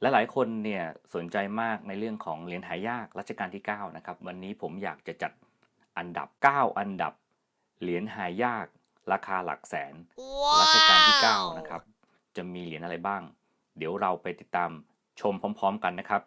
และหลายคนเนี่ยสนใจมากในเรื่องของเหรียญหายากรัชกาลที่ 9 นะครับ วันนี้ผมอยากจะจัดอันดับ 9 อันดับ เหรียญหายาก ราคาหลักแสนรัชกาลที่ 9 นะครับ จะมีเหรียญอะไรบ้าง เดี๋ยวเราไปติดตามชมพร้อม ๆ กันนะครับ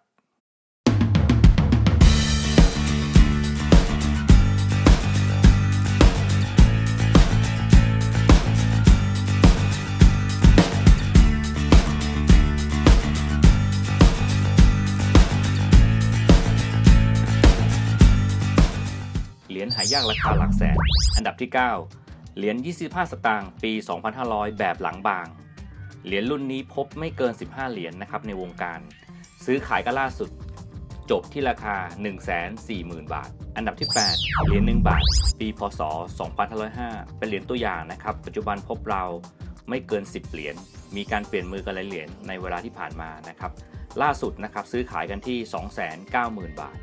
เหรียญหายากราคาหลักแสน อันดับที่ 9 เหรียญ 25 สตางค์ ปี 2500 แบบหลังบาง เหรียญรุ่นนี้พบไม่เกิน 15 เหรียญนะครับในวงการ ซื้อขายกันล่าสุด จบที่ราคา 140,000 บาท อันดับที่ 8 เหรียญ1บาท ปี พศ 2505 เป็นเหรียญตัวอย่างนะครับ ปัจจุบันพบเราไม่เกิน 10 เหรียญ มีการเปลี่ยนมือกันหลายเหรียญในเวลาที่ผ่านมานะครับ ล่าสุดนะครับซื้อขายกันที่ 290,000 บาท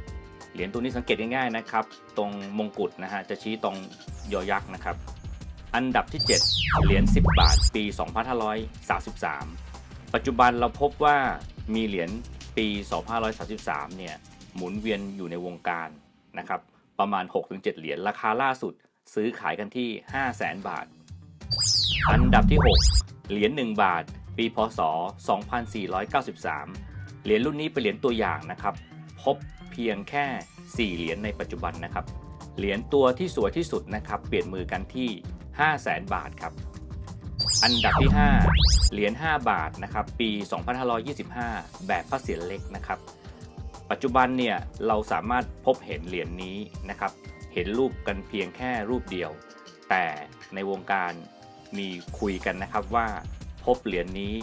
เหรียญตัวนี้สังเกตง่ายๆนะครับ ตรงมงกุฎนะฮะจะชี้ตรงยอยักษ์นะครับ อันดับที่ 7 เหรียญ10 บาท ปี 2533 ปัจจุบันเราพบว่ามีเหรียญปี 2533 เนี่ยหมุนเวียนอยู่ในวงการนะครับประมาณ 6-7 เหรียญราคาล่าสุดซื้อขายกันที่ 500,000 บาท อันดับที่ 6 เหรียญ1บาท ปีพศ 2493 เหรียญรุ่นนี้เป็นเหรียญตัวอย่างนะครับ พบ เพียงแค่ 4 เหรียญในปัจจุบันนะครับ เหรียญตัวที่สวยที่สุดนะครับ เปลี่ยนมือกันที่ 5 0 0แสนบาทครับ อันดับที่ 5 เหรียญ5บาทนะครับ ปี 2525 แบบพระเศียรเล็กนะครับ ปัจจุบันเนี่ยเราสามารถพบเห็นเหรียญนี้นะครับ เห็นรูปกันเพียงแค่รูปเดียว แต่ในวงการมีคุยกันนะครับว่าพบเหรียญนี้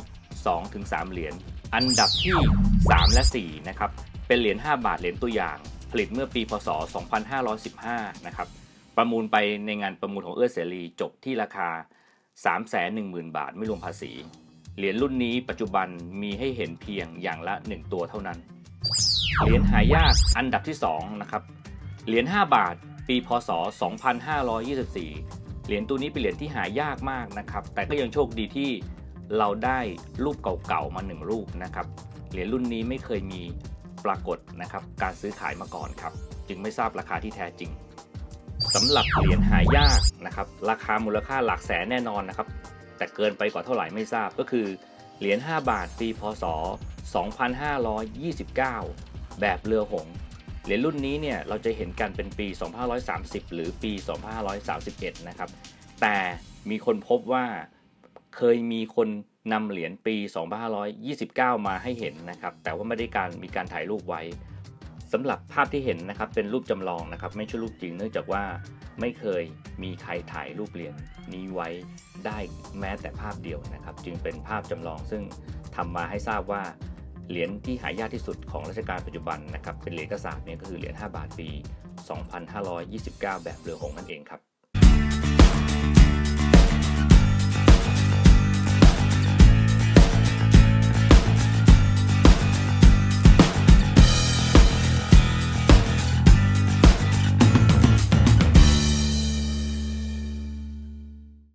2-3 เหรียญ อันดับที่ 3 และ 4 นะครับ เป็นเหรียญ5บาทเหรียญตัวอย่าง ผลิตเมื่อปีพศ 2515 นะครับ ประมูลไปในงานประมูลของเอื้อเสรีจบที่ราคา 310,000 บาทไม่รวมภาษี เหรียญรุ่นนี้ปัจจุบันมีให้เห็นเพียงอย่างละ 1 ตัวเท่านั้น เหรียญหายากอันดับที่2นะครับ เหรียญ5บาทปีพศ 2524 เหรียญตัวนี้เป็นเหรียญที่หายากมากนะครับ แต่ก็ยังโชคดีที่เราได้รูปเก่าๆมา1รูปนะครับ เหรียญรุ่นนี้ไม่เคยมี ปรากฏนะครับการซื้อขายมาก่อนครับ จึงไม่ทราบราคาที่แท้จริงสำหรับเหรียญหายากนะครับราคามูลค่าหลักแสนแน่นอนนะครับ แต่เกินไปกว่าเท่าไหร่ไม่ทราบก็คือ เหรียญ5บาทปีพศ 2529 แบบเรือหงส์เหรียญรุ่นนี้เนี่ยเราจะเห็นกันเป็นปี 2530 หรือปี 2531 นะครับ แต่มีคนพบว่าเคยมีคน นำเหรียญปี 2529 มาให้เห็นนะครับ แต่ว่าไม่ได้การมีการถ่ายรูปไว้สำหรับภาพที่เห็นนะครับเป็นรูปจำลองนะครับ ไม่ใช่รูปจริงเนื่องจากว่าไม่เคยมีใครถ่ายรูปเหรียญนี้ไว้ได้แม้แต่ภาพเดียวนะครับ จึงเป็นภาพจำลองซึ่งทำมาให้ทราบว่าเหรียญที่หายากที่สุดของรัชกาลปัจจุบันนะครับเป็นเหรียญกระสาบเนี่ยก็คือเหรียญ5บาทปี 2529 แบบเรือหงส์นั่นเองครับ